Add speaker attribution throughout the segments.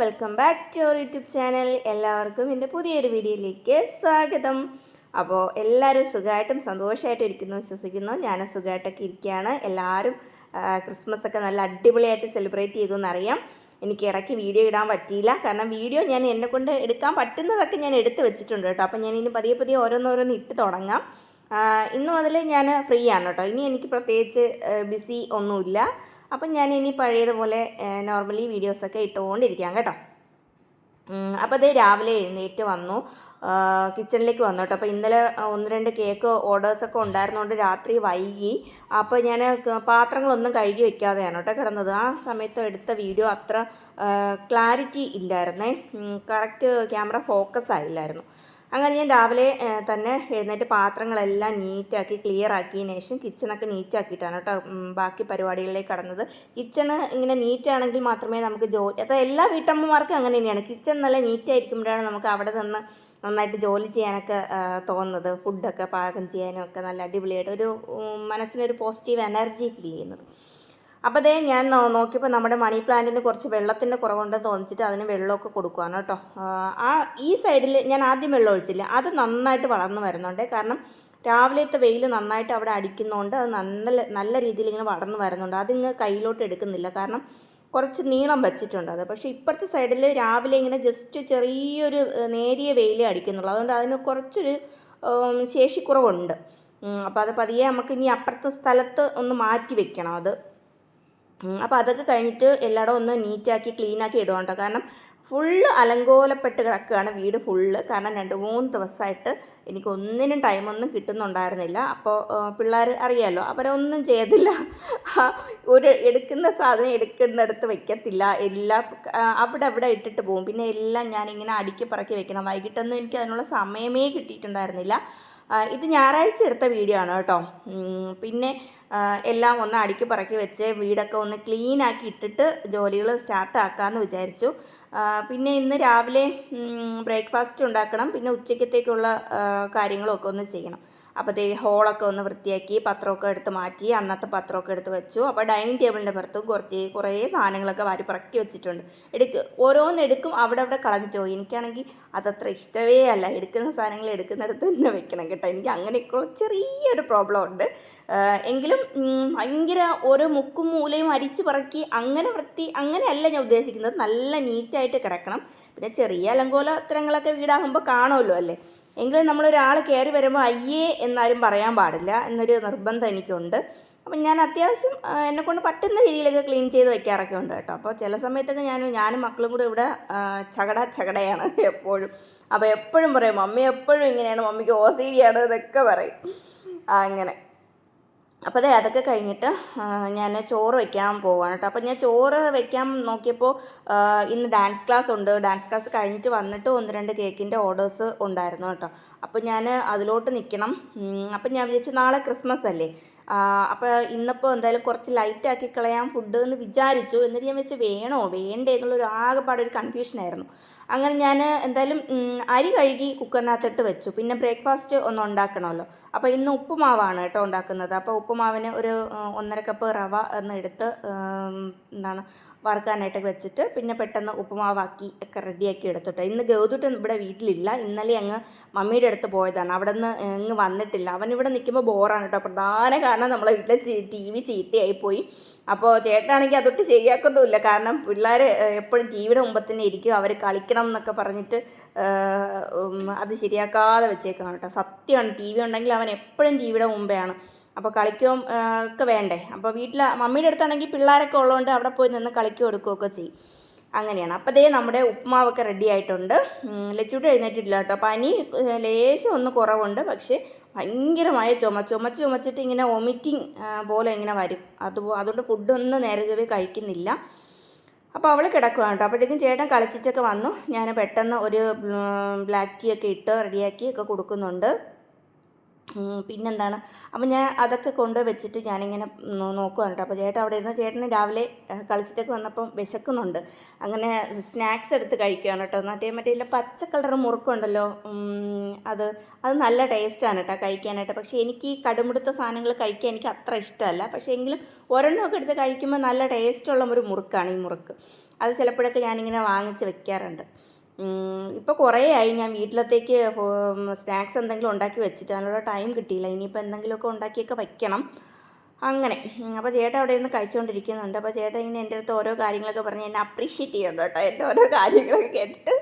Speaker 1: Welcome back to our YouTube channel എല്ലാവർക്കും എന്റെ പുതിയൊരു വീഡിയോയിലേക്ക് സ്വാഗതം. അപ്പോൾ എല്ലാവരും സുഖമായിട്ടും സന്തോഷമായിട്ടും ഇരിക്കുന്നു വിശ്വസിക്കുന്നു. ഞാൻ സുഖമായിട്ടൊക്കെ ഇരിക്കുകയാണ്. എല്ലാവരും ക്രിസ്മസ് ഒക്കെ നല്ല അടിപൊളിയായിട്ട് സെലിബ്രേറ്റ് ചെയ്തു എന്നറിയാം എനിക്ക് ഇടയ്ക്ക് വീഡിയോ ഇടാൻ പറ്റിയില്ല. കാരണം വീഡിയോ ഞാൻ എന്നെ കൊണ്ട് എടുക്കാൻ പറ്റുന്നതൊക്കെ ഞാൻ എടുത്ത് വെച്ചിട്ടുണ്ട് കേട്ടോ. അപ്പോൾ ഞാൻ ഇനി പതിയെ പതിയെ ഓരോന്നോരോന്ന് ഇട്ട് തുടങ്ങാം. ഇന്ന് മുതൽ ഞാൻ ഫ്രീ ആണ് കേട്ടോ. ഇനി എനിക്ക് പ്രത്യേകിച്ച് ബിസി ഒന്നുമില്ല. അപ്പം ഞാൻ ഇനി പഴയതുപോലെ നോർമലി വീഡിയോസൊക്കെ ഇട്ടുകൊണ്ടിരിക്കാം കേട്ടോ. അപ്പം അപ്പോൾ അത് രാവിലെ എഴുന്നേറ്റ് വന്നു. കിച്ചണിലേക്ക് വന്നു കേട്ടോ. അപ്പോൾ ഇന്നലെ ഒന്ന് രണ്ട് കേക്ക് ഓർഡേഴ്സൊക്കെ ഉണ്ടായിരുന്നുകൊണ്ട് രാത്രി വൈകി. അപ്പോൾ ഞാൻ പാത്രങ്ങളൊന്നും കഴുകി വെക്കാതെയാണ് കേട്ടോ കിടന്നത്. ആ സമയത്ത് എടുത്ത വീഡിയോ അത്ര ക്ലാരിറ്റി ഇല്ലായിരുന്നേ. കറക്റ്റ് ക്യാമറ ഫോക്കസ് ആയില്ലായിരുന്നു. അങ്ങനെ ഞാൻ രാവിലെ തന്നെ എഴുന്നേറ്റ് പാത്രങ്ങളെല്ലാം നീറ്റാക്കി ക്ലിയർ ആക്കിയതിന് ശേഷം കിച്ചണൊക്കെ നീറ്റാക്കിയിട്ടാണ് കേട്ടോ ബാക്കി പരിപാടികളിലേക്ക് കടന്നത്. കിച്ചണ് ഇങ്ങനെ നീറ്റാണെങ്കിൽ മാത്രമേ നമുക്ക് ജോലി അപ്പോൾ എല്ലാ വീട്ടമ്മമാർക്കും അങ്ങനെ തന്നെയാണ്. കിച്ചൺ നല്ല നീറ്റായിരിക്കുമ്പോഴാണ് നമുക്ക് അവിടെ നിന്ന് നന്നായിട്ട് ജോലി ചെയ്യാനൊക്കെ തോന്നുന്നത്. ഫുഡൊക്കെ പാകം ചെയ്യാനും ഒക്കെ നല്ല അടിപൊളിയായിട്ട് ഒരു മനസ്സിനൊരു പോസിറ്റീവ് എനർജി ഫീൽ ചെയ്യുന്നത്. അപ്പോൾ അതേ ഞാൻ നോക്കിയപ്പോൾ നമ്മുടെ മണി പ്ലാന്റിന് കുറച്ച് വെള്ളത്തിന്റെ കുറവുണ്ടെന്ന് തോന്നിച്ചിട്ട് അതിന് വെള്ളമൊക്കെ കൊടുക്കുകയാണ് കേട്ടോ. ആ, ഈ സൈഡിൽ ഞാൻ ആദ്യം വെള്ളം ഒഴിച്ചില്ല. അത് നന്നായിട്ട് വളർന്നു വരുന്നുണ്ട്. കാരണം രാവിലത്തെ വെയിൽ നന്നായിട്ട് അവിടെ അടിക്കുന്നതുകൊണ്ട് അത് നല്ല നല്ല രീതിയിൽ ഇങ്ങനെ വളർന്നു വരുന്നുണ്ട്. അതിങ്ങ് കയ്യിലോട്ട് എടുക്കുന്നില്ല. കാരണം കുറച്ച് നീളം വച്ചിട്ടുണ്ട് അത്. പക്ഷേ ഇപ്പുറത്തെ സൈഡിൽ രാവിലെ ഇങ്ങനെ ജസ്റ്റ് ചെറിയൊരു നേരിയ വെയിലേ അടിക്കുന്നുള്ളൂ. അതുകൊണ്ട് അതിന് കുറച്ചൊരു ശേഷിക്കുറവുണ്ട്. അപ്പോൾ അത് പതിയെ നമുക്ക് ഇനി അപ്പുറത്തെ സ്ഥലത്ത് ഒന്ന് മാറ്റി വെക്കണം അത്. അപ്പോൾ അതൊക്കെ കഴിഞ്ഞിട്ട് എല്ലാവരും ഒന്ന് നീറ്റാക്കി ക്ലീനാക്കി ഇടുക കേട്ടോ. കാരണം ഫുള്ള് അലങ്കോലപ്പെട്ട് കിടക്കുകയാണ് വീട് ഫുള്ള്. കാരണം രണ്ട് മൂന്ന് ദിവസമായിട്ട് എനിക്ക് ഒന്നിനും ടൈമൊന്നും കിട്ടുന്നുണ്ടായിരുന്നില്ല. അപ്പോൾ പിള്ളേർ അറിയാമല്ലോ അവരൊന്നും ചെയ്തില്ല. ഒരു എടുക്കുന്ന സാധനം എടുക്കുന്നിടത്ത് വെക്കത്തില്ല. എല്ലാം അവിടെ അവിടെ ഇട്ടിട്ട് പോകും. പിന്നെ എല്ലാം ഞാനിങ്ങനെ അടുക്കി പറക്കി വെക്കണം. വൈകിട്ടൊന്നും എനിക്ക് അതിനുള്ള സമയമേ കിട്ടിയിട്ടുണ്ടായിരുന്നില്ല. ഇത് ഞായറാഴ്ച എടുത്ത വീഡിയോ ആണ് കേട്ടോ. പിന്നെ എല്ലാം ഒന്ന് അടുക്കി പറക്കി വെച്ച് വീടൊക്കെ ഒന്ന് ക്ലീൻ ആക്കി ഇട്ടിട്ട് ജോലികൾ സ്റ്റാർട്ട് ആക്കാമെന്ന് വിചാരിച്ചു. പിന്നെ ഇന്ന് രാവിലെ ബ്രേക്ക്ഫാസ്റ്റ് ഉണ്ടാക്കണം. പിന്നെ ഉച്ചയ്ക്കത്തേക്കുള്ള കാര്യങ്ങളൊക്കെ ഒന്ന് ചെയ്യണം. അപ്പോൾ ദേ ഹോളൊക്കെ ഒന്ന് വൃത്തിയാക്കി പത്രമൊക്കെ എടുത്ത് മാറ്റി അന്നത്തെ പത്രമൊക്കെ എടുത്ത് വെച്ചു. അപ്പോൾ ഡൈനിങ് ടേബിളിന്റെ പുറത്ത് കുറച്ച് കുറേ സാധനങ്ങളൊക്കെ വാരി പറക്കി വെച്ചിട്ടുണ്ട്. എടുക്ക് ഓരോന്നെടുക്കും അവിടെ അവിടെ കളഞ്ഞിട്ട് പോയി എനിക്കാണെങ്കിൽ അതത്ര ഇഷ്ടമേ അല്ല. എടുക്കുന്ന സാധനങ്ങൾ എടുക്കുന്നിടത്ത് തന്നെ വെക്കണം കേട്ടോ. എനിക്ക് അങ്ങനെയൊക്കെയുള്ള ചെറിയൊരു പ്രോബ്ലം ഉണ്ട്. എങ്കിലും ഭയങ്കര ഓരോ മുക്കും മൂലയും അരിച്ച് പറക്കി അങ്ങനെ വൃത്തി അങ്ങനെയല്ല ഞാൻ ഉദ്ദേശിക്കുന്നത്. നല്ല നീറ്റായിട്ട് കിടക്കണം. പിന്നെ ചെറിയ അലങ്കോലത്തരങ്ങളൊക്കെ വീടാകുമ്പോൾ കാണുമല്ലോ അല്ലേ? എങ്കിലും നമ്മളൊരാൾ കയറി വരുമ്പോൾ അയ്യേ എന്നാരും പറയാൻ പാടില്ല എന്നൊരു നിർബന്ധം എനിക്കുണ്ട്. അപ്പം ഞാൻ അത്യാവശ്യം എന്നെക്കൊണ്ട് പറ്റുന്ന രീതിയിലൊക്കെ ക്ലീൻ ചെയ്ത് വെക്കാറൊക്കെ ഉണ്ട് കേട്ടോ. അപ്പോൾ ചില സമയത്തൊക്കെ ഞാൻ ഞാനും മക്കളും കൂടെ ഇവിടെ ചകട ചകടയാണ് എപ്പോഴും. അപ്പോൾ എപ്പോഴും പറയും മമ്മി എപ്പോഴും ഇങ്ങനെയാണ് മമ്മിക്ക് ഓ സി ആണ് പറയും. അങ്ങനെ. അപ്പോൾ അതെ അതൊക്കെ കഴിഞ്ഞിട്ട് ഞാൻ ചോറ് വെക്കാൻ പോവാണ് കേട്ടോ അപ്പോൾ ഞാൻ ചോറ് വെക്കാൻ നോക്കിയപ്പോൾ ഇന്ന് ഡാൻസ് ക്ലാസ് ഉണ്ട്. ഡാൻസ് ക്ലാസ് കഴിഞ്ഞിട്ട് വന്നിട്ട് ഒന്ന് രണ്ട് കേക്കിന്റെ ഓർഡേഴ്സ് ഉണ്ടായിരുന്നു കേട്ടോ അപ്പോൾ ഞാൻ അതിലോട്ട് നിൽക്കണം അപ്പം ഞാൻ വിചാരിച്ചു നാളെ ക്രിസ്മസ് അല്ലേ? അപ്പോൾ ഇന്നിപ്പോൾ എന്തായാലും കുറച്ച് ലൈറ്റാക്കി കളയാം ഫുഡ് എന്ന് വിചാരിച്ചു. എന്നിട്ട് ഞാൻ വെച്ച് വേണോ? വേണ്ടേ എന്നുള്ളൊരു ആകെപ്പാടെ ഒരു കൺഫ്യൂഷനായിരുന്നു അങ്ങനെ ഞാൻ എന്തായാലും അരി കഴുകി കുക്കറിനകത്തിട്ട് വെച്ചു. പിന്നെ ബ്രേക്ക്ഫാസ്റ്റ് ഒന്ന് ഉണ്ടാക്കണമല്ലോ. അപ്പോൾ ഇന്ന് ഉപ്പുമാവാണ് കേട്ടോ ഉണ്ടാക്കുന്നത്. അപ്പോൾ ഉപ്പുമാവിന് ഒരു ഒന്നര കപ്പ് റവ എന്ന് എടുത്ത് എന്താണ് വറുക്കാനായിട്ട് വെച്ചിട്ട് പിന്നെ പെട്ടെന്ന് ഉപ്പുമാവാക്കി ഒക്കെ റെഡിയാക്കി എടുത്തിട്ട്. ഇന്ന് ഗൗതുട്ടൻ ഇവിടെ വീട്ടിലില്ല. ഇന്നലെ അങ്ങ് മമ്മിയുടെ അടുത്ത് പോയതാണ്. അവിടെ നിന്ന് ഇങ്ങ് വന്നിട്ടില്ല. അവൻ ഇവിടെ നിൽക്കുമ്പോൾ ബോറാണ് കേട്ടോ. പ്രധാന കാരണം നമ്മളെ വീട്ടിലെ ടി വി ചീത്തയായിപ്പോയി. അപ്പോൾ ചേട്ടനാണെങ്കിൽ അതൊട്ട് ശരിയാക്കൊന്നുമില്ല കാരണം പിള്ളേർ എപ്പോഴും ടി വിയുടെ മുമ്പ് തന്നെ ഇരിക്കും. അവർ കളിക്കണം എന്നൊക്കെ പറഞ്ഞിട്ട് അത് ശരിയാക്കാതെ വെച്ചേക്കാണ് കേട്ടോ. സത്യമാണ്. ടി വി ഉണ്ടെങ്കിൽ അവൻ എപ്പോഴും ടി വിയുടെ മുമ്പെയാണ്. അപ്പോൾ കളിക്കും ഒക്കെ വേണ്ടേ? അപ്പോൾ വീട്ടിൽ മമ്മിയുടെ അടുത്താണെങ്കിൽ പിള്ളേരൊക്കെ ഉള്ളതുകൊണ്ട് അവിടെ പോയി നിന്ന് കളിക്കുകയോ എടുക്കുകയൊക്കെ ചെയ്യും. അങ്ങനെയാണ്. അപ്പോൾ ദേ നമ്മുടെ ഉപ്മാവൊക്കെ റെഡി ആയിട്ടുണ്ട്. ലച്ചൂട്ട് എഴുന്നേറ്റിട്ടില്ല കേട്ടോ. പനി ലേശം ഒന്ന് കുറവുണ്ട്. പക്ഷേ ഭയങ്കരമായ ചുമ ചുമച്ച് ചുമച്ചിട്ട് ഇങ്ങനെ വൊമിറ്റിങ് പോലെ ഇങ്ങനെ വരും. അതുപോ അതുകൊണ്ട് ഫുഡൊന്നും നേരെ ചൊവ്വേ കഴിക്കുന്നില്ല. അപ്പോൾ അവൾ കിടക്കുകയാണ് കേട്ടോ. അപ്പോഴത്തേക്കും ചേട്ടൻ കളിച്ചിട്ടൊക്കെ വന്നു. ഞാൻ പെട്ടെന്ന് ഒരു ബ്ലാക്ക് ടീ ഒക്കെ ഇട്ട് റെഡിയാക്കി ഒക്കെ കൊടുക്കുന്നുണ്ട്. പിന്നെന്താണ്? അപ്പം ഞാൻ അതൊക്കെ കൊണ്ട് വെച്ചിട്ട് ഞാനിങ്ങനെ നോക്കുകയാണ് അപ്പോൾ ചേട്ടൻ അവിടെ ഇരുന്ന് ചേട്ടന് രാവിലെ കളിച്ചിട്ടൊക്കെ വന്നപ്പം വിശക്കുന്നുണ്ട്. അങ്ങനെ സ്നാക്സ് എടുത്ത് കഴിക്കുകയാണ് കേട്ടോ മറ്റേ മറ്റേ ഇല്ല പച്ച കളർ മുറുക്കുണ്ടല്ലോ. അത് അത് നല്ല ടേസ്റ്റാണ് കേട്ടോ കഴിക്കാനായിട്ട്. പക്ഷേ എനിക്ക് ഈ കടുമുടുത്ത സാധനങ്ങൾ കഴിക്കാൻ എനിക്ക് അത്ര ഇഷ്ടമല്ല. പക്ഷേ എങ്കിലും ഒരെണ്ണമൊക്കെ എടുത്ത് കഴിക്കുമ്പോൾ നല്ല ടേസ്റ്റുള്ള ഒരു മുറുക്കാണ് ഈ മുറുക്ക്. അത് ചിലപ്പോഴൊക്കെ ഞാനിങ്ങനെ വാങ്ങിച്ച് വെക്കാറുണ്ട്. ഇപ്പോൾ കുറേ ആയി. ഞാൻ വീട്ടിലത്തേക്ക് സ്നാക്സ് എന്തെങ്കിലും ഉണ്ടാക്കി വെച്ചിട്ട് അതിനുള്ള ടൈം കിട്ടിയില്ല. ഇനിയിപ്പോൾ എന്തെങ്കിലുമൊക്കെ ഉണ്ടാക്കിയൊക്കെ വയ്ക്കണം അങ്ങനെ. അപ്പോൾ ചേട്ടൻ അവിടെ ഇരുന്ന് കഴിച്ചുകൊണ്ടിരിക്കുന്നുണ്ട് അപ്പോൾ ചേട്ടൻ ഇങ്ങനെ എന്റെ അടുത്ത് ഓരോ കാര്യങ്ങളൊക്കെ പറഞ്ഞ് എന്നെ അപ്രീഷിയേറ്റ് ചെയ്യുന്നുണ്ട് കേട്ടോ. എന്റെ ഓരോ കാര്യങ്ങളൊക്കെ കേട്ടിട്ട്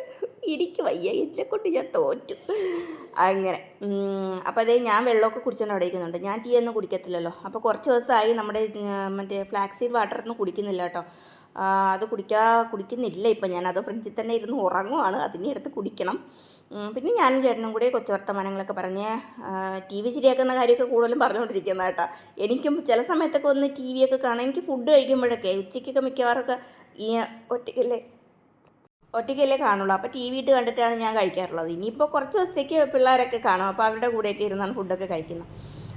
Speaker 1: എനിക്ക് വയ്യ. എന്നെ കൊണ്ട് ഞാൻ തോറ്റു. അങ്ങനെ. അപ്പോൾ അതേ ഞാൻ വെള്ളമൊക്കെ കുടിച്ചുകൊണ്ട് അവിടെ ഇരിക്കുന്നുണ്ട്. ഞാൻ ടീ ഒന്നും കുടിക്കത്തില്ലല്ലോ. അപ്പോൾ കുറച്ച് ദിവസമായി നമ്മുടെ മറ്റേ ഫ്ലാക്സീഡ് വാട്ടർ ഒന്നും കുടിക്കുന്നില്ല കേട്ടോ. അത് കുടിക്കാ കുടിക്കുന്നില്ല. ഇപ്പം ഞാനത് ഫ്രിഡ്ജിൽ തന്നെ ഇരുന്ന് ഉറങ്ങുവാണ്. അതിനെ എടുത്ത് കുടിക്കണം. പിന്നെ ഞാനും ചേട്ടനും കൂടി കൊച്ചു വർത്തമാനങ്ങളൊക്കെ പറഞ്ഞ് ടി വി ശരിയാക്കുന്ന കാര്യമൊക്കെ കൂടുതലും പറഞ്ഞുകൊണ്ടിരിക്കുന്ന കേട്ടോ. എനിക്കും ചില സമയത്തൊക്കെ ഒന്ന് ടി വിയൊക്കെ കാണാൻ എനിക്ക് ഫുഡ് കഴിക്കുമ്പോഴൊക്കെ ഉച്ചയ്ക്കൊക്കെ മിക്കവാറൊക്കെ ഈ ഒറ്റയ്ക്കല്ലേ ഒറ്റയ്ക്കല്ലേ കാണുള്ളൂ. അപ്പോൾ ടി വി ഇട്ട് കണ്ടിട്ടാണ് ഞാൻ കഴിക്കാറുള്ളത്. ഇനിയിപ്പോൾ കുറച്ച് ദിവസത്തേക്ക് പിള്ളേരൊക്കെ കാണും. അപ്പോൾ അവരുടെ കൂടെയൊക്കെ ഇരുന്നാണ് ഫുഡൊക്കെ കഴിക്കുന്നത്.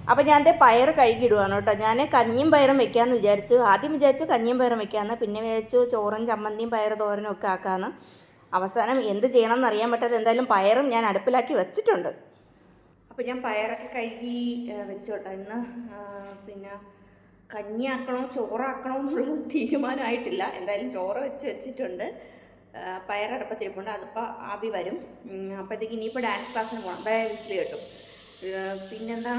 Speaker 1: അപ്പോൾ ഞാൻ എന്റെ പയർ കഴുകിയിടുവാണ് കേട്ടോ. ഞാൻ കഞ്ഞിയും പയറും വെക്കാമെന്ന് വിചാരിച്ചു. ആദ്യം വിചാരിച്ചു കഞ്ഞിയും പയറും വെക്കാമെന്ന് പിന്നെ വിചാരിച്ചു ചോറും ചമ്മന്തിയും പയർ തോരനും ഒക്കെ ആക്കാമെന്ന് അവസാനം എന്ത് ചെയ്യണം എന്ന് അറിയാൻ പറ്റാതെ എന്തായാലും പയറും ഞാൻ അടുപ്പിലാക്കി വെച്ചിട്ടുണ്ട്. അപ്പോൾ ഞാൻ പയറൊക്കെ കഴുകി വെച്ചോട്ടെ. ഇന്ന് പിന്നെ കഞ്ഞി ആക്കണോ ചോറാക്കണോ എന്നുള്ളത് തീരുമാനമായിട്ടില്ല. എന്തായാലും ചോറ് വെച്ച് വെച്ചിട്ടുണ്ട്. പയറടുപ്പത്തിരിപ്പുണ്ട്. അതിപ്പോൾ ആവി വരും. അപ്പോഴത്തേക്ക് ഇനിയിപ്പോൾ ഡാൻസ് ക്ലാസ്സിന് പോകണം അതായത് വിസിൽ കിട്ടും. ഏ, പിന്നെന്താ?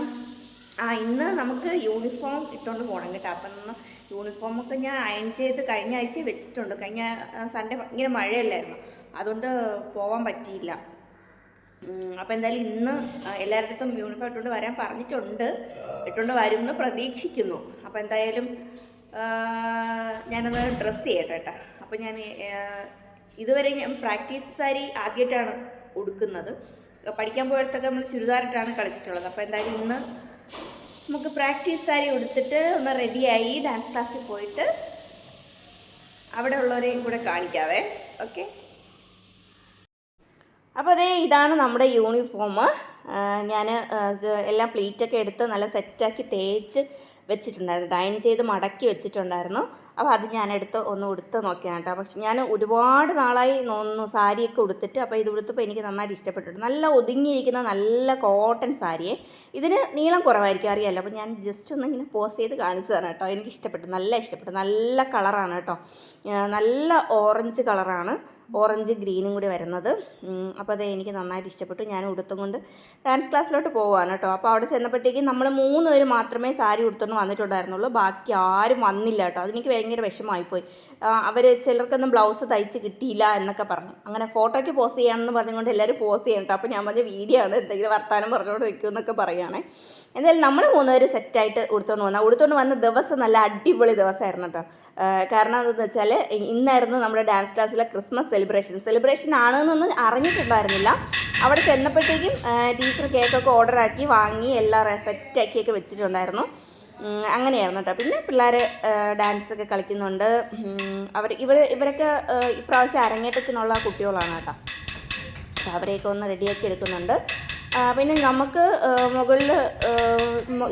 Speaker 1: ആ ഇന്ന് നമുക്ക് യൂണിഫോം ഇട്ടുകൊണ്ട് പോകണം കേട്ടോ. അപ്പം ഇന്ന് യൂണിഫോമൊക്കെ ഞാൻ അയൺ ചെയ്ത് കഴിഞ്ഞ ആഴ്ച വെച്ചിട്ടുണ്ട്. കഴിഞ്ഞ സൺഡേ ഇങ്ങനെ മഴയല്ലായിരുന്നു. അതുകൊണ്ട് പോകാൻ പറ്റിയില്ല. അപ്പോൾ എന്തായാലും ഇന്ന് എല്ലാവരുടെ അടുത്തും യൂണിഫോം ഇട്ടുകൊണ്ട് വരാൻ പറഞ്ഞിട്ടുണ്ട്. ഇട്ടുകൊണ്ട് വരുമെന്ന് പ്രതീക്ഷിക്കുന്നു. അപ്പോൾ എന്തായാലും ഞാനത് ഡ്രസ്സ് ചെയ്യട്ടെ കേട്ടോ. അപ്പോൾ ഞാൻ ഇതുവരെ ഞാൻ പ്രാക്ടീസ് സാരി ആദ്യമായിട്ടാണ് ഉടുക്കുന്നത്. പഠിക്കാൻ പോയടത്തൊക്കെ നമ്മൾ ചുരിദാറിട്ടാണ് കളിച്ചിട്ടുള്ളത്. അപ്പോൾ എന്തായാലും ഇന്ന് നമുക്ക് പ്രാക്ടീസ് സാരി ഉടുത്തിട്ട് ഒന്ന് റെഡിയായി ഡാൻസ് ക്ലാസ്സിൽ പോയിട്ട് അവിടെ ഉള്ളവരെയും കൂടെ കാണിക്കാവേ. ഓക്കെ അപ്പോൾ അതേ ഇതാണ് നമ്മുടെ യൂണിഫോം ഞാൻ എല്ലാം പ്ലീറ്റൊക്കെ എടുത്ത് നല്ല സെറ്റാക്കി തേച്ച് വെച്ചിട്ടുണ്ടായിരുന്നു. ഡൈൻ ചെയ്ത് മടക്കി വെച്ചിട്ടുണ്ടായിരുന്നു. അപ്പോൾ അത് ഞാൻ എടുത്ത് ഒന്ന് ഉടുത്ത് നോക്കിയാണ് കേട്ടോ. പക്ഷെ ഞാൻ ഒരുപാട് നാളായി നോന്നു സാരിയൊക്കെ ഉടുത്തിട്ട് അപ്പോൾ ഇത് ഉടുത്തപ്പോൾ എനിക്ക് നന്നായിട്ട് ഇഷ്ടപ്പെട്ടു നല്ല ഒതുങ്ങിയിരിക്കുന്ന നല്ല കോട്ടൺ സാരിയെ. ഇതിന് നീളം കുറവായിരിക്കും അറിയാമല്ലോ അപ്പോൾ ഞാൻ ജസ്റ്റ് ഒന്ന് ഇങ്ങനെ പോസ് ചെയ്ത് കാണിച്ചതാണ് കേട്ടോ. എനിക്ക് ഇഷ്ടപ്പെട്ടു. നല്ല ഇഷ്ടപ്പെട്ടു. നല്ല കളറാണ് കേട്ടോ. നല്ല ഓറഞ്ച് കളറാണ്. ഓറഞ്ച് ഗ്രീനും കൂടി വരുന്നത്. അപ്പോൾ അത് എനിക്ക് നന്നായിട്ട് ഇഷ്ടപ്പെട്ടു. ഞാൻ ഉടുത്തും കൊണ്ട് ഡാൻസ് ക്ലാസ്സിലോട്ട് പോവാണ് കേട്ടോ. അപ്പോൾ അവിടെ ചെന്നപ്പോഴത്തേക്കും നമ്മൾ മൂന്ന് പേര് മാത്രമേ സാരി ഉടുത്തുകൊണ്ട് വന്നിട്ടുണ്ടായിരുന്നുള്ളൂ. ബാക്കി ആരും വന്നില്ല കേട്ടോ. അതെനിക്ക് ഭയങ്കര വിഷമമായിപ്പോയി. അവർ ചിലർക്കൊന്നും ബ്ലൗസ് തയ്ച്ച് കിട്ടിയില്ല എന്നൊക്കെ പറഞ്ഞു. അങ്ങനെ ഫോട്ടോയ്ക്ക് പോസ് ചെയ്യാമെന്ന് പറഞ്ഞുകൊണ്ട് എല്ലാവരും പോസ് ചെയ്യണം കേട്ടോ. അപ്പോൾ ഞാൻ പറഞ്ഞ വീഡിയോ ആണ്. എന്തെങ്കിലും വർത്താനം പറഞ്ഞുകൊണ്ട് നിൽക്കുമെന്നൊക്കെ പറയുകയാണേ. എന്തായാലും നമ്മൾ മൂന്നുപേര് സെറ്റായിട്ട് ഉടുത്തോണ്ട് വന്ന. ഉടുത്തോണ്ട് വന്ന ദിവസം നല്ല അടിപൊളി ദിവസമായിരുന്നു കേട്ടോ. കാരണം എന്താണെന്ന് വെച്ചാൽ ഇന്നായിരുന്നു നമ്മുടെ ഡാൻസ് ക്ലാസ്സിലെ ക്രിസ്മസ് സെലിബ്രേഷൻ സെലിബ്രേഷൻ ആണെന്നൊന്നും അറിഞ്ഞിട്ടുണ്ടായിരുന്നില്ല. അവിടെ ചെന്നപ്പോഴത്തേക്കും ടീച്ചർ കേക്കൊക്കെ ഓർഡർ ആക്കി വാങ്ങി എല്ലാം സെറ്റാക്കിയൊക്കെ വെച്ചിട്ടുണ്ടായിരുന്നു. അങ്ങനെയായിരുന്നു കേട്ടോ. പിന്നെ പിള്ളേർ ഡാൻസൊക്കെ കളിക്കുന്നുണ്ട്. അവർ ഇവർ ഇവരൊക്കെ ഇപ്രാവശ്യം അരങ്ങേറ്റത്തിനുള്ള കുട്ടികളാണ് കേട്ടോ. അവരെയൊക്കെ ഒന്ന് റെഡിയാക്കി എടുക്കുന്നുണ്ട്. പിന്നെ നമുക്ക് മുകളിൽ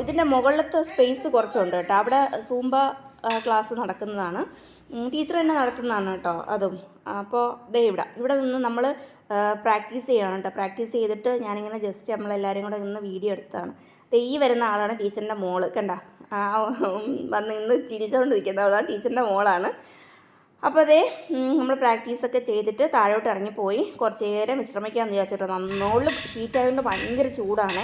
Speaker 1: ഇതിന്റെ മുകളിലത്തെ സ്പേസ് കുറച്ചുണ്ട് കേട്ടോ. അവിടെ സൂംബ ക്ലാസ് നടക്കുന്നതാണ്. ടീച്ചർ തന്നെ നടത്തുന്നതാണ് കേട്ടോ അതും. അപ്പോൾ ദേ ഇവിടെ. ഇവിടെ നിന്ന് നമ്മൾ പ്രാക്ടീസ് ചെയ്യണം കേട്ടോ. പ്രാക്ടീസ് ചെയ്തിട്ട് ഞാനിങ്ങനെ ജസ്റ്റ് നമ്മളെല്ലാവരും കൂടെ നിന്ന് വീഡിയോ എടുത്തതാണ് ഈ വരുന്ന ആളാണ് ടീച്ചറിന്റെ മോൾ. കണ്ട? വന്ന് ഇന്ന് ചിരിച്ചുകൊണ്ട് നിൽക്കുന്ന ആളാണ് ടീച്ചറിന്റെ മോളാണ് അപ്പോൾ അതേ നമ്മൾ പ്രാക്ടീസൊക്കെ ചെയ്തിട്ട് താഴോട്ട് ഇറങ്ങിപ്പോയി. കുറച്ച് നേരം വിശ്രമിക്കാമെന്ന് വിചാരിച്ചിട്ട്. നന്നോളം ഷീറ്റായതുകൊണ്ട് ഭയങ്കര ചൂടാണ്.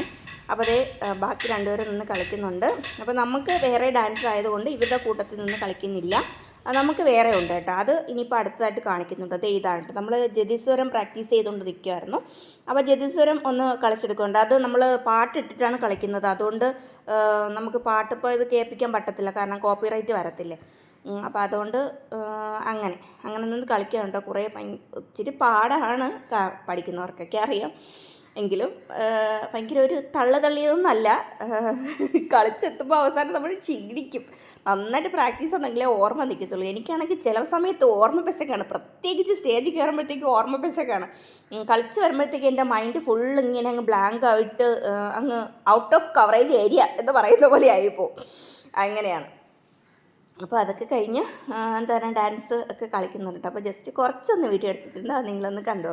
Speaker 1: അപ്പോൾ അതേ ബാക്കി രണ്ടുപേരും നിന്ന് കളിക്കുന്നുണ്ട്. അപ്പോൾ നമുക്ക് വേറെ ഡാൻസ് ആയതുകൊണ്ട് ഇവരുടെ കൂട്ടത്തിൽ നിന്ന് കളിക്കുന്നില്ല. നമുക്ക് വേറെ ഉണ്ട് കേട്ടോ. അത് ഇനിയിപ്പോൾ അടുത്തതായിട്ട് കാണിക്കുന്നുണ്ട്. അത് ഇതാണ് നമ്മൾ ജതിസ്വരം പ്രാക്ടീസ് ചെയ്തുകൊണ്ട് നിൽക്കുമായിരുന്നു അപ്പോൾ ജതിസ്വരം ഒന്ന് കളിച്ചെടുക്കുന്നുണ്ട്. അത് നമ്മൾ പാട്ടിട്ടിട്ടാണ് കളിക്കുന്നത്. അതുകൊണ്ട് നമുക്ക് പാട്ടിപ്പോൾ ഇത് കേൾപ്പിക്കാൻ പറ്റത്തില്ല. കാരണം കോപ്പിറൈറ്റ് വരത്തില്ലേ. അപ്പോൾ അതുകൊണ്ട് അങ്ങനെ. അങ്ങനെ നിന്ന് കളിക്കാൻ കുറേ ഭയ ഇച്ചിരി പാടാണ് പഠിക്കുന്നവർക്കൊക്കെ അറിയാം. എങ്കിലും ഭയങ്കര ഒരു തള്ള തള്ളിയതൊന്നുമല്ല ആ, കളിച്ചെത്തുമ്പോൾ അവസാനം നമ്മൾ ക്ഷീണിക്കും. നന്നായിട്ട് പ്രാക്ടീസ് ഉണ്ടെങ്കിലേ ഓർമ്മ നിൽക്കത്തുള്ളൂ എനിക്കാണെങ്കിൽ ചില സമയത്ത് ഓർമ്മ പെസക്കാണ് പ്രത്യേകിച്ച് സ്റ്റേജ് കയറുമ്പോഴത്തേക്ക് ഓർമ്മ പെസക്കാണ് കളിച്ച് വരുമ്പോഴത്തേക്ക് എന്റെ മൈൻഡ് ഫുൾ ഇങ്ങനെ അങ്ങ് ബ്ലാങ്ക് ആയിട്ട് അങ്ങ് ഔട്ട് ഓഫ് കവറേജ് ഏരിയ എന്ന് പറയുന്ന പോലെ ആയിപ്പോൾ അങ്ങനെയാണ്. അപ്പോൾ അതൊക്കെ കഴിഞ്ഞ് ആ, എന്താ പറയുക ഡാൻസ് ഒക്കെ കളിക്കുന്നുണ്ട്. അപ്പോൾ ജസ്റ്റ് കുറച്ചൊന്ന് വീഡിയോ അടിച്ചിട്ടുണ്ട് അത് നിങ്ങളൊന്ന് കണ്ടു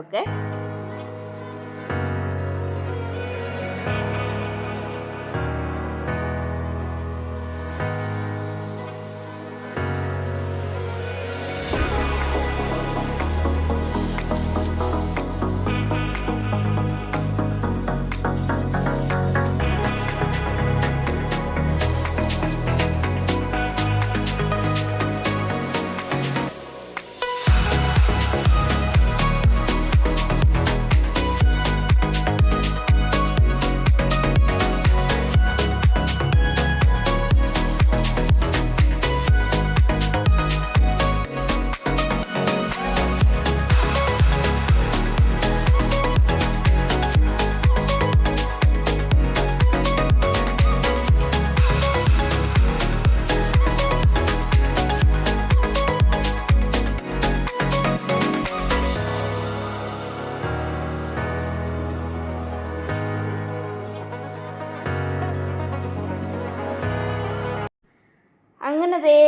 Speaker 1: അങ്ങനെ ദേ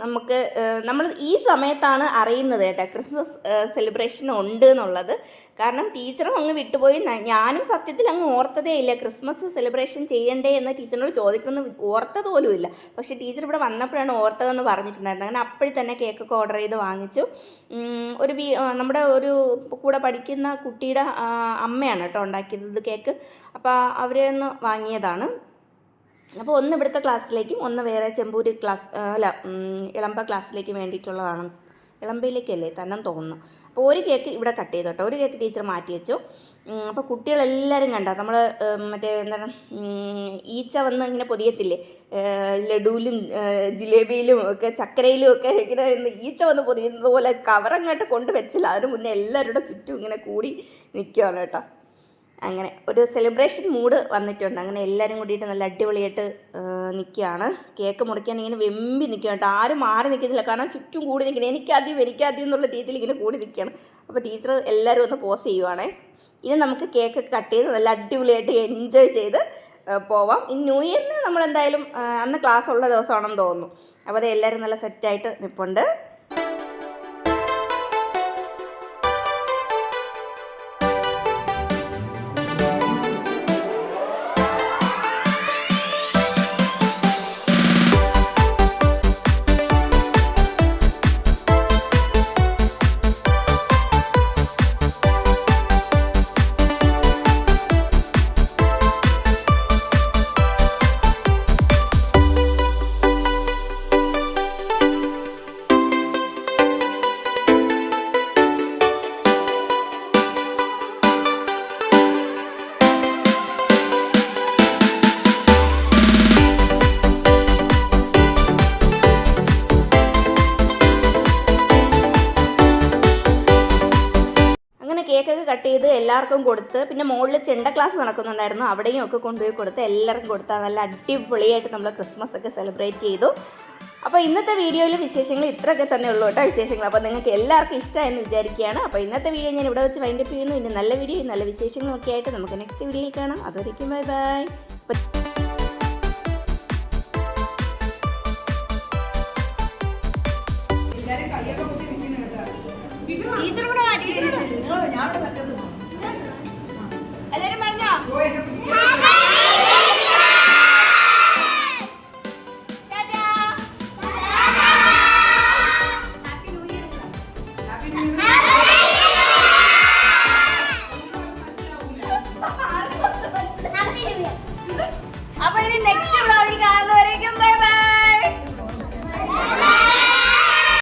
Speaker 1: നമുക്ക് നമ്മൾ ഈ സമയത്താണ് അറിയുന്നത് കേട്ടോ. ക്രിസ്മസ് സെലിബ്രേഷൻ ഉണ്ട് എന്നുള്ളത്. കാരണം ടീച്ചറും അങ്ങ് വിട്ടുപോയി. ഞാനും സത്യത്തിൽ അങ്ങ് ഓർത്തതേ ഇല്ല. ക്രിസ്മസ് സെലിബ്രേഷൻ ചെയ്യണ്ടേ എന്ന് ടീച്ചറിനോട് ചോദിക്കുന്നു ഓർത്തത് പോലും ഇല്ല. പക്ഷേ ടീച്ചർ ഇവിടെ വന്നപ്പോഴാണ് ഓർത്തതെന്ന് പറഞ്ഞിട്ടുണ്ടായിരുന്നത്. അങ്ങനെ അപ്പോഴും തന്നെ കേക്കൊക്കെ ഓർഡർ ചെയ്ത് വാങ്ങിച്ചു. ഒരു ബി നമ്മുടെ ഒരു കൂടെ പഠിക്കുന്ന കുട്ടിയുടെ അമ്മയാണ് കേട്ടോ ഉണ്ടാക്കിയത് കേക്ക്. അപ്പോൾ അവരെ നിന്ന് വാങ്ങിയതാണ്. അപ്പോൾ ഒന്ന് ഇവിടുത്തെ ക്ലാസ്സിലേക്കും ഒന്ന് വേറെ ചെമ്പൂരി ക്ലാസ് അല്ല ഇളമ്പ ക്ലാസ്സിലേക്കും വേണ്ടിയിട്ടുള്ളതാണ്. ഇളമ്പയിലേക്കല്ലേ തന്നെ തോന്നുന്നു. അപ്പോൾ ഒരു കേക്ക് ഇവിടെ കട്ട് ചെയ്തു കേട്ടോ. ഒരു കേക്ക് ടീച്ചർ മാറ്റി വെച്ചു. അപ്പോൾ കുട്ടികളെല്ലാവരും കണ്ട? നമ്മൾ മറ്റേ എന്താണ് ഈച്ച വന്ന് ഇങ്ങനെ പൊതിയത്തില്ലേ? ലഡുവിലും ജിലേബിയിലും ഒക്കെ ചക്കരയിലും ഒക്കെ ഇങ്ങനെ ഈച്ച വന്ന് പൊതിയുന്നത് പോലെ കവറങ്ങോട്ട് കൊണ്ടുവച്ചില്ല അതിന് മുന്നേ എല്ലാവരുടെ ചുറ്റും ഇങ്ങനെ കൂടി നിൽക്കുകയാണ് കേട്ടോ. അങ്ങനെ ഒരു സെലിബ്രേഷൻ മൂഡ് വന്നിട്ടുണ്ട്. അങ്ങനെ എല്ലാവരും കൂടിയിട്ട് നല്ല അടിപൊളിയായിട്ട് നിൽക്കുകയാണ് കേക്ക് മുറിക്കാൻ ഇങ്ങനെ വെമ്പി നിൽക്കുക കേട്ടോ. ആരും മാറി നിൽക്കുന്നില്ല കാരണം ചുറ്റും കൂടി നിൽക്കണം. എനിക്കാദ്യം എനിക്കാദ്യം എന്നുള്ള രീതിയിൽ ഇങ്ങനെ കൂടി നിൽക്കുകയാണ് അപ്പോൾ ടീച്ചർ എല്ലാവരും ഒന്ന് പോസ് ചെയ്യുവാണേ. ഇനി നമുക്ക് കേക്ക് കട്ട് ചെയ്ത് നല്ല അടിപൊളിയായിട്ട് എൻജോയ് ചെയ്ത് പോവാം. ഇനി ന്യൂ ഇയറിന് നമ്മൾ എന്തായാലും അന്ന് ക്ലാസ് ഉള്ള ദിവസമാണെന്ന് തോന്നുന്നു. അപ്പോൾ അത് എല്ലാവരും നല്ല സെറ്റായിട്ട് നിൽപ്പുണ്ട് എല്ലാവർക്കും കൊടുത്ത് പിന്നെ മുകളിൽ ചെണ്ട ക്ലാസ് നടക്കുന്നുണ്ടായിരുന്നു. അവിടെയും ഒക്കെ കൊണ്ടുപോയി കൊടുത്ത് എല്ലാവർക്കും കൊടുത്താൽ നല്ല അടിപൊളിയായിട്ട് നമ്മൾ ക്രിസ്മസ് ഒക്കെ സെലിബ്രേറ്റ് ചെയ്തു. അപ്പോൾ ഇന്നത്തെ വീഡിയോയിൽ വിശേഷങ്ങൾ ഇത്രയൊക്കെ തന്നെ ഉള്ളൂ കേട്ടോ വിശേഷങ്ങൾ അപ്പോൾ നിങ്ങൾക്ക് എല്ലാവർക്കും ഇഷ്ടമായെന്ന് വിചാരിക്കുകയാണ്. അപ്പോൾ ഇന്നത്തെ വീഡിയോ ഞാൻ ഇവിടെ വെച്ച് വൈൻഡപ്പ് ചെയ്യുന്നു. ഇനി നല്ല വീഡിയോ നല്ല വിശേഷങ്ങളൊക്കെ ആയിട്ട് നമുക്ക് നെക്സ്റ്റ് വീഡിയോയിൽ കാണാം. അതൊരിക്കും ബൈ ബൈ